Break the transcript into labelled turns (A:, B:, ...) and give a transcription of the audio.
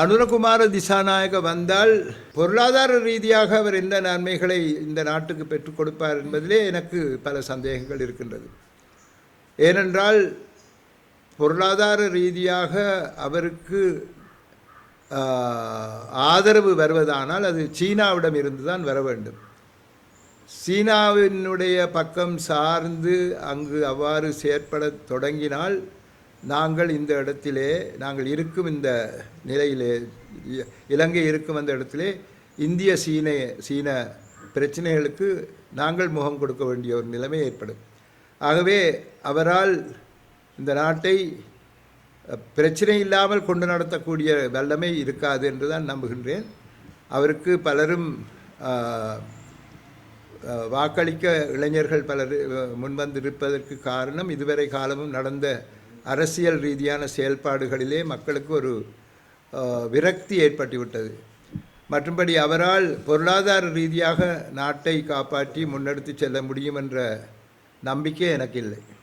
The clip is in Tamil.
A: அனுரகுமார திசாநாயக வந்தால் பொருளாதார ரீதியாக அவர் எந்த நன்மைகளை இந்த நாட்டுக்கு பெற்றுக் கொடுப்பார் என்பதிலே எனக்கு பல சந்தேகங்கள் இருக்கின்றது. ஏனென்றால் பொருளாதார ரீதியாக அவருக்கு ஆதரவு வருவதானால் அது சீனாவிடம் இருந்து தான் வர வேண்டும். சீனாவினுடைய பக்கம் சார்ந்து அங்கு அவ்வாறு செயற்பட தொடங்கினால் நாங்கள் இந்த இடத்திலே நாங்கள் இருக்கும் இந்த நிலையிலே இ- இலங்கை இருக்கும் அந்த இடத்திலே இந்திய சீன சீன பிரச்சனைகளுக்கு நாங்கள் முகம் கொடுக்க வேண்டிய ஒரு நிலைமை ஏற்படும். ஆகவே அவரால் இந்த நாட்டை பிரச்சனை இல்லாமல் கொண்டு நடத்தக்கூடிய வல்லமை இருக்காது என்று தான் நம்புகின்றேன். அவருக்கு பலரும் வாக்களிக்க இளைஞர்கள் பலர் முன்வந்திருப்பதற்கு காரணம் இதுவரை காலமும் நடந்த அரசியல் ரீதியான செயல்பாடுகளிலே மக்களுக்கு ஒரு விரக்தி ஏற்பட்டுவிட்டது. மற்றும்படி அவரால் பொருளாதார ரீதியாக நாட்டை காப்பாற்றி முன்னெடுத்து செல்ல முடியும் என்ற நம்பிக்கை எனக்கு இல்லை